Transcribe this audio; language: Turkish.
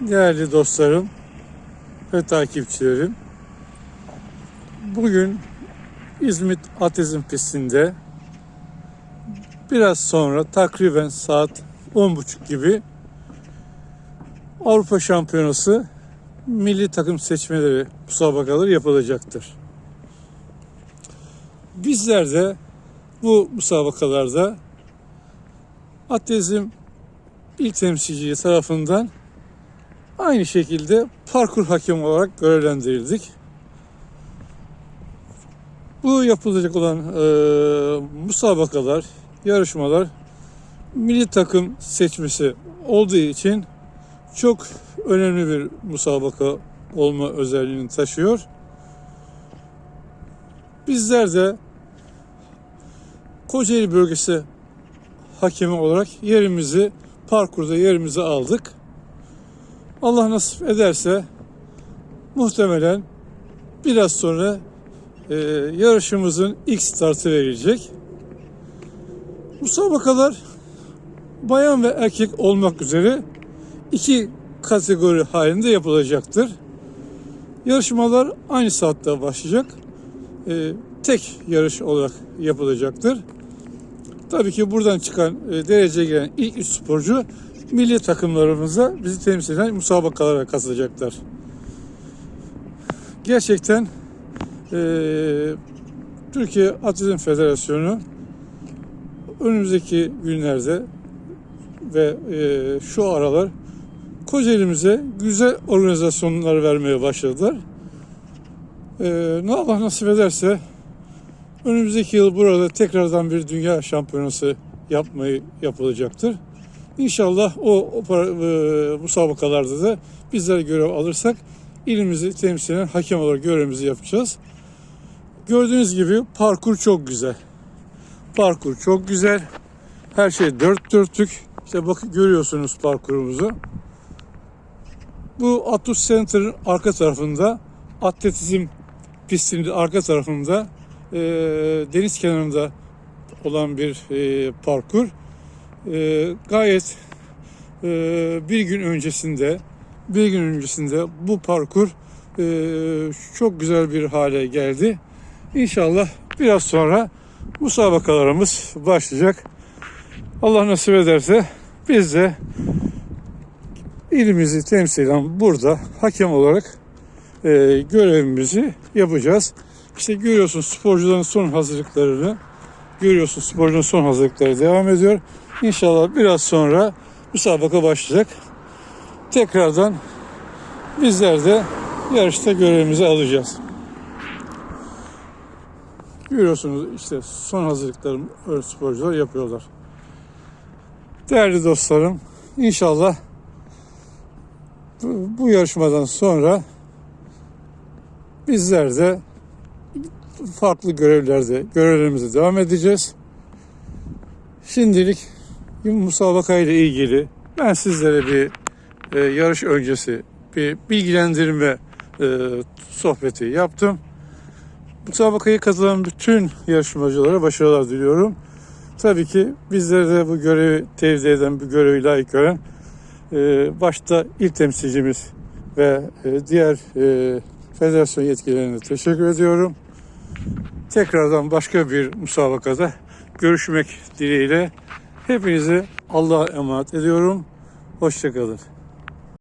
Değerli dostlarım ve takipçilerim. Bugün İzmit Atezm pistinde biraz sonra takriben saat 10.30 gibi Avrupa Şampiyonası milli takım seçmeleri müsabakaları yapılacaktır. Bizler de bu müsabakalarda Atezm il temsilciliği tarafından aynı şekilde parkur hakemi olarak görevlendirildik. Bu yapılacak olan e, müsabakalar, yarışmalar milli takım seçmesi olduğu için çok önemli bir müsabaka olma özelliğini taşıyor. Bizler de Kocaeli bölgesi hakemi olarak yerimizi parkurda yerimizi aldık. Allah nasip ederse muhtemelen biraz sonra e, yarışımızın ilk startı verilecek. Müsabakalar bayan ve erkek olmak üzere iki kategori halinde yapılacaktır. Yarışmalar aynı saatte başlayacak. E, tek yarış olarak yapılacaktır. Tabii ki buradan çıkan e, dereceye gelen ilk üç sporcu milli takımlarımıza bizi temsil eden müsabakalara katılacaklar. Gerçekten e, Türkiye Atletizm Federasyonu önümüzdeki günlerde ve e, şu aralar Kocaeli'mize güzel organizasyonlar vermeye başladılar. E, ne Allah nasip ederse önümüzdeki yıl burada tekrardan bir dünya şampiyonası yapmayı yapılacaktır. İnşallah o, o para- e, müsabakalarda da bizler görev alırsak ilimizi temsilen hakem olarak görevimizi yapacağız. Gördüğünüz gibi parkur çok güzel. Parkur çok güzel. Her şey dört dörtlük. İşte bakın görüyorsunuz parkurumuzu. Bu Atus Center'ın arka tarafında atletizm pistinin arka tarafında e, deniz kenarında olan bir e, parkur. E, gayet e, bir gün öncesinde bir gün öncesinde bu parkur e, çok güzel bir hale geldi. İnşallah biraz sonra müsabakalarımız başlayacak. Allah nasip ederse biz de ilimizi temsilen burada hakem olarak e, görevimizi yapacağız. İşte görüyorsun sporcuların son hazırlıklarını görüyorsun sporcunun son hazırlıkları devam ediyor. İnşallah biraz sonra müsabaka başlayacak. Tekrardan bizler de yarışta görevimizi alacağız. Görüyorsunuz işte son hazırlıkları öyle sporcular yapıyorlar. Değerli dostlarım inşallah bu yarışmadan sonra bizler de farklı görevlerde görevlerimize devam edeceğiz. Şimdilik müsabaka ile ilgili ben sizlere bir e, yarış öncesi bir bilgilendirme e, sohbeti yaptım. Müsabakaya katılan bütün yarışmacılara başarılar diliyorum. Tabii ki bizlere de bu görevi tevzi eden, bu görevi layık gören e, başta il temsilcimiz ve e, diğer e, federasyon yetkililerine teşekkür ediyorum. Tekrardan başka bir müsabakada görüşmek dileğiyle hepinizi Allah'a emanet ediyorum. Hoşçakalın.